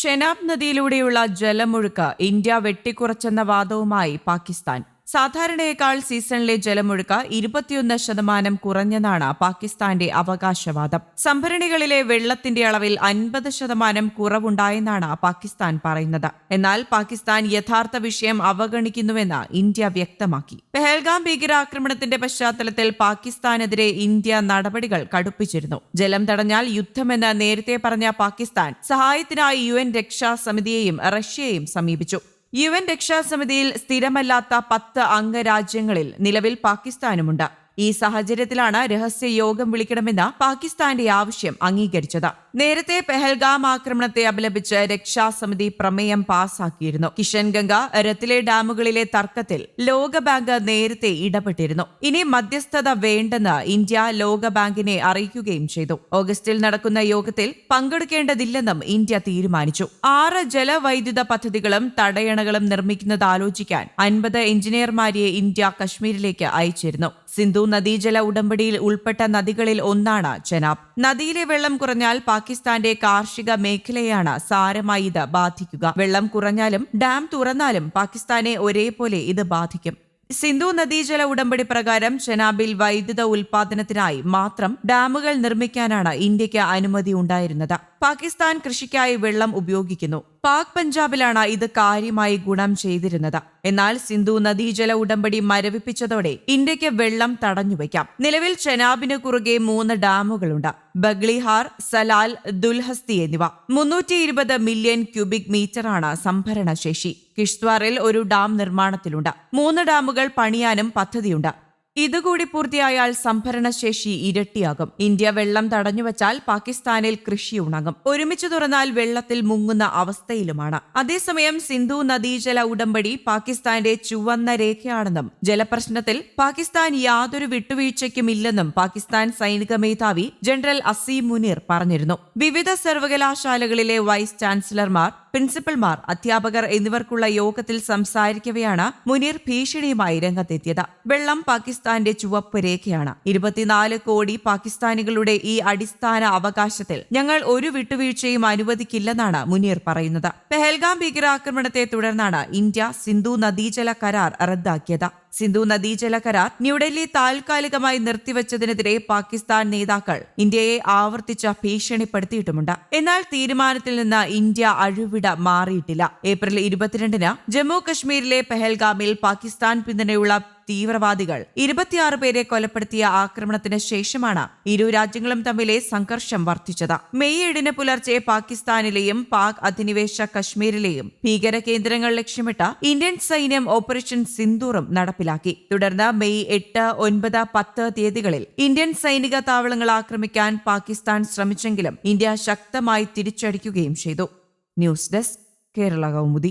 ഷെനാബ് നദിയിലൂടെയുള്ള ജലമൊഴുക്ക് ഇന്ത്യ വെട്ടിക്കുറച്ചെന്ന വാദവുമായി പാകിസ്ഥാൻ. സാധാരണയേക്കാൾ സീസണിലെ ജലമൊഴുക്ക് ഇരുപത്തിയൊന്ന് ശതമാനം കുറഞ്ഞെന്നാണ് പാകിസ്ഥാന്റെ അവകാശവാദം. സംഭരണികളിലെ വെള്ളത്തിന്റെ അളവിൽ അൻപത് ശതമാനം കുറവുണ്ടായെന്നാണ് പാകിസ്ഥാൻ പറയുന്നത്. എന്നാൽ പാകിസ്ഥാൻ യഥാർത്ഥ വിഷയം അവഗണിക്കുന്നുവെന്ന് ഇന്ത്യ വ്യക്തമാക്കി. പെഹൽഗാം ഭീകരാക്രമണത്തിന്റെ പശ്ചാത്തലത്തിൽ പാകിസ്ഥാനെതിരെ ഇന്ത്യ നടപടികൾ കടുപ്പിച്ചിരുന്നു. ജലം തടഞ്ഞാൽ യുദ്ധമെന്ന് നേരത്തെ പറഞ്ഞ പാകിസ്ഥാൻ സഹായത്തിനായി യു എൻ രക്ഷാസമിതിയെയും റഷ്യയെയും സമീപിച്ചു. യു എൻ രക്ഷാസമിതിയിൽ സ്ഥിരമല്ലാത്ത പത്ത് അംഗരാജ്യങ്ങളിൽ നിലവിൽ പാകിസ്ഥാനുമുണ്ട്. ഈ സാഹചര്യത്തിലാണ് രഹസ്യ യോഗം വിളിക്കണമെന്ന പാകിസ്ഥാന്റെ ആവശ്യം അംഗീകരിച്ചത്. നേരത്തെ പെഹൽഗാം ആക്രമണത്തെ അപലപിച്ച് രക്ഷാസമിതി പ്രമേയം പാസാക്കിയിരുന്നു. കിഷൻഗംഗ രത്തിലെ ഡാമുകളിലെ തർക്കത്തിൽ ലോകബാങ്ക് നേരത്തെ ഇടപെട്ടിരുന്നു. ഇനി മധ്യസ്ഥത വേണ്ടെന്ന് ഇന്ത്യ ലോകബാങ്കിനെ അറിയിക്കുകയും ചെയ്തു. ഓഗസ്റ്റിൽ നടക്കുന്ന യോഗത്തിൽ പങ്കെടുക്കേണ്ടതില്ലെന്നും ഇന്ത്യ തീരുമാനിച്ചു. ആറ് ജലവൈദ്യുത പദ്ധതികളും തടയണകളും നിർമ്മിക്കുന്നത് ആലോചിക്കാൻ അൻപത് എഞ്ചിനീയർമാരെ ഇന്ത്യ കശ്മീരിലേക്ക് അയച്ചിരുന്നു. സിന്ധു നദീജല ഉടമ്പടിയിൽ ഉൾപ്പെട്ട നദികളിൽ ഒന്നാണ് ചെനാബ്. നദിയിലെ വെള്ളം കുറഞ്ഞാൽ പാകിസ്ഥാന്റെ കാർഷിക മേഖലയാണ് സാരമായി ഇത് ബാധിക്കുക. വെള്ളം കുറഞ്ഞാലും ഡാം തുറന്നാലും പാകിസ്ഥാനെ ഒരേപോലെ ഇത് ബാധിക്കും. സിന്ധു നദീജല ഉടമ്പടി പ്രകാരം ചെനാബിൽ വൈദ്യുത ഉൽപാദനത്തിനായി മാത്രം ഡാമുകൾ നിർമ്മിക്കാനാണ് ഇന്ത്യയ്ക്ക് അനുമതി ഉണ്ടായിരുന്നത്. പാകിസ്ഥാൻ കൃഷിക്കായി വെള്ളം ഉപയോഗിക്കുന്നു. പാക് പഞ്ചാബിലാണ് ഇത് കാര്യമായി ഗുണം ചെയ്തിരുന്നത്. എന്നാൽ സിന്ധു നദീജല ഉടമ്പടി മരവിപ്പിച്ചതോടെ ഇന്ത്യയ്ക്ക് വെള്ളം തടഞ്ഞുവെക്കാം നിലവിൽ ചെനാബിന് കുറുകെ മൂന്ന് ഡാമുകളുണ്ട്. ബഗ്ലിഹാർ സലാൽ ദുൽഹസ്തി എന്നിവ. മുന്നൂറ്റി ഇരുപത് മില്യൺ ക്യൂബിക് മീറ്ററാണ് സംഭരണ ശേഷി കിഷ്ത്വാറിൽ ഒരു ഡാം നിർമ്മാണത്തിലുണ്ട്. മൂന്ന് ഡാമുകൾ പണിയാനും പദ്ധതിയുണ്ട്. ഇതുകൂടി പൂർത്തിയായാൽ സംഭരണശേഷി ഇരട്ടിയാകും. ഇന്ത്യ വെള്ളം തടഞ്ഞുവച്ചാൽ പാകിസ്ഥാനിൽ കൃഷി ഉണങ്ങും. ഒരുമിച്ച് തുറന്നാൽ വെള്ളത്തിൽ മുങ്ങുന്ന അവസ്ഥയിലുമാണ്. അതേസമയം സിന്ധു നദീജല ഉടമ്പടി പാകിസ്ഥാന്റെ ചുവന്ന രേഖയാണെന്നും ജലപ്രശ്നത്തിൽ പാകിസ്ഥാൻ യാതൊരു വിട്ടുവീഴ്ചയ്ക്കുമില്ലെന്നും പാകിസ്ഥാൻ സൈനിക മേധാവി ജനറൽ അസീം മുനീർ പറഞ്ഞിരുന്നു. വിവിധ സർവകലാശാലകളിലെ വൈസ് ചാൻസലർമാർ പ്രിൻസിപ്പൽമാർ അധ്യാപകർ എന്നിവർക്കുള്ള യോഗത്തിൽ സംസാരിക്കവെയാണ് മുനീർ ഭീഷണിയുമായി രംഗത്തെത്തിയത്. വെള്ളം പാകിസ്ഥാന്റെ ചുവപ്പ് രേഖയാണ്. ഇരുപത്തിനാല് കോടി പാകിസ്ഥാനികളുടെ ഈ അടിസ്ഥാന അവകാശത്തിൽ ഞങ്ങൾ ഒരു വിട്ടുവീഴ്ചയും അനുവദിക്കില്ലെന്നാണ് മുനീർ പറയുന്നത്. പെഹൽഗാം ഭീകരാക്രമണത്തെ തുടർന്നാണ് ഇന്ത്യ സിന്ധു നദീജല കരാർ റദ്ദാക്കിയത്. സിന്ധു നദീജല കരാർ ന്യൂഡൽഹി താൽക്കാലികമായി നിർത്തിവച്ചതിനെതിരെ പാകിസ്ഥാൻ നേതാക്കൾ ഇന്ത്യയെ ആവർത്തിച്ച ഭീഷണിപ്പെടുത്തിയിട്ടുമുണ്ട്. എന്നാൽ തീരുമാനത്തിൽ നിന്ന് ഇന്ത്യ അഴിവിട മാറിയിട്ടില്ല. ഏപ്രിൽ ഇരുപത്തിരണ്ടിന് ജമ്മു കശ്മീരിലെ പെഹൽഗാമിൽ പാകിസ്ഥാൻ പിന്തുണയുള്ള തീവ്രവാദികൾ. ഇരുപത്തിയാറ് പേരെ കൊലപ്പെടുത്തിയ ആക്രമണത്തിന് ശേഷമാണ് ഇരു രാജ്യങ്ങളും തമ്മിലെ സംഘർഷം വർദ്ധിച്ചത്. മെയ് ഏഴിന് പുലർച്ചെ പാകിസ്ഥാനിലെയും പാക് അധിനിവേശ കശ്മീരിലെയും ഭീകര കേന്ദ്രങ്ങൾ ലക്ഷ്യമിട്ട് ഇന്ത്യൻ സൈന്യം ഓപ്പറേഷൻ സിന്ദൂറും നടപ്പിലാക്കി. തുടർന്ന് മെയ് എട്ട് ഒൻപത് പത്ത് തീയതികളിൽ ഇന്ത്യൻ സൈനിക താവളങ്ങൾ ആക്രമിക്കാൻ പാകിസ്ഥാൻ ശ്രമിച്ചെങ്കിലും ഇന്ത്യ ശക്തമായി തിരിച്ചടിക്കുകയും ചെയ്തു. News desk Kerala Kaumudi.